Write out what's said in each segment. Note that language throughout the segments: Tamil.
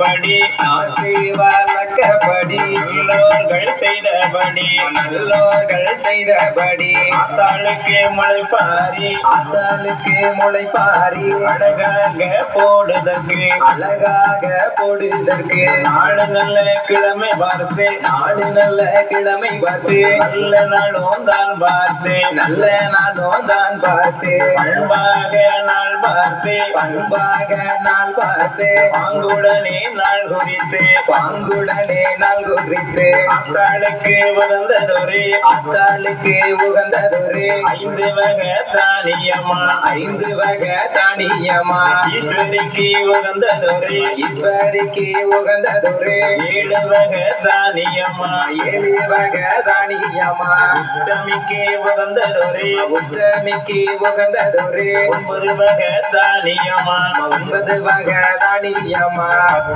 வளர்க்கப்படி நாட்டு வழக்கப்படி நல்லோர்கள் செய்தபடி. நல்லோர்கள் செய்தபடி. ஆத்தாளுக்கு முளைப்பாரி. அத்தாளுக்கு முளைப்பாரி. அழகாக போடுதற்கு. அழகாக போடுதற்கு. நாடு நல்ல கிழமை பார்த்து. நாடு நல்ல கிழமை பார்த்து. நல்ல நாளும் தான் பார்த்து. நல்ல நாளும் தான் பார்த்து. பண்பாக நாள் பார்த்து. பண்பாக நாள் பார்த்து. பாங்குடனே நாள் குறித்து பாங்குடனே நாள் குறித்து ஆத்தாளுக்கு வந்ததொரு அத்தாளுக்கு உகந்ததொரு. ஐந்து வகை தானியமா. ஐந்து வகை தானியமா. ஈஸ்வரிக்கு உகந்ததொரு. ஈஸ்வரிக்கு உகந்ததொரு. ஏழு வகை தானியமா. ஏழு வகை தானியமா. உத்தமிக்கு உகந்ததொரு. உத்தமிக்கு உகந்ததொரு. ஒன்பது வகை தானியமா. ஒன்பது வகை தானியமா.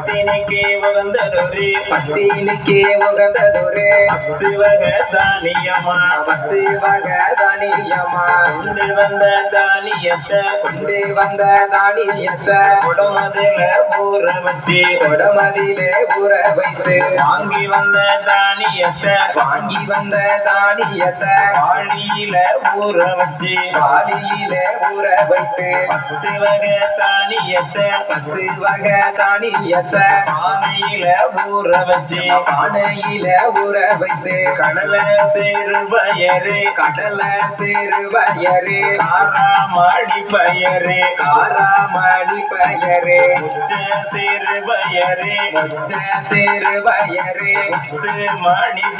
பத்தினிக்கு உகந்ததொரு. பத்தினிக்கு உகந்ததொரு. பத்து வகை தானியமா. பத்து வகை தானியமா. கொண்டு வந்த தானியத்தை. கொண்டு வந்த தானியத்தை. உடமதுல ஊற வச்சு. உடமதிலே ஊற வைத்து. வாங்கி வந்த தானியத்தை. வாங்கி வந்த தானியத்தை. வாளியில ஊற வச்சு. வாளியிலே ஊற வைத்து. பத்து வகை தானியத்தை. பத்து வகை தானியத்தை. பானையில ஊற வச்சு பானையில ஊற வைத்து கடலை சேரு பயரு கடலை சேரு வயரு காராமடி பயரு காராமணி பயரு சேரு பயரு சேரு பயரு முத்து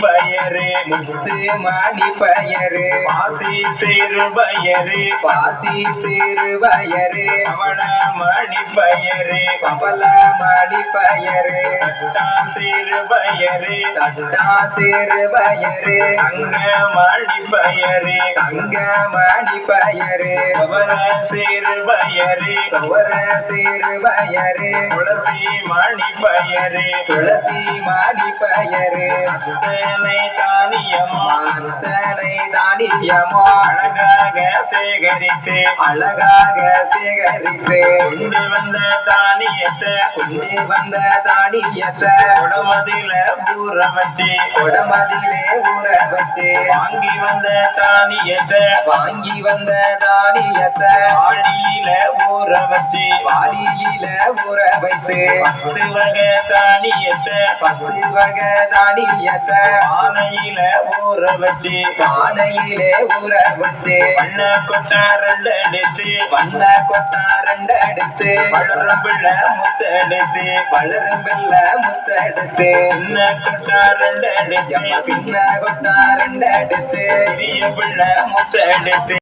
பயரு முத்து மாடி பயரு பாசி சேரு பயரு பாசி சேரு வயரு அவள மாடி பயரு பவள மாடி பயரு தட்டா சேரு பயரு தட்டா சேரு வயரு அங்க மணி பயரு. தங்க மணி பயரு. அவள சேரு பயரு துவர சேரு வயரு துளசி மணி பயரு. துளசி மணி பயரு. அத்தனை தானியமா. அத்தனை தானியமோ. அழகாக சேகரித்து அழகாக சேகரித்து கொண்டு வந்த தானியத்தை கொண்டு வந்த தானியத்தை உடமதில ஊற வச்சு உடமதிலே ஊற வச்சு. வாங்கி வந்த தானியத்தை வாங்கி வந்த தானியத்தை. ஊற வச்சு வாளியில ஊற வைத்து. பத்து வகை தானியத்தை பத்து வகை தானியத்தை ஆனையில ஊற வச்சு. பானையிலே ஊற வச்சு. பண்ண கொட்டா ரெண்டு எடுத்து வண்ண கொட்டா ரெண்டு எடுத்து வளரும் பிள்ளை முத்து எடுத்து வளரும் வெள்ள முத்தெடுத்து சின்ன கொட்டா ரெண்டு எடுத்து சின்ன கொட்டா ரெண்டு பெரிய பிள்ளை முத்து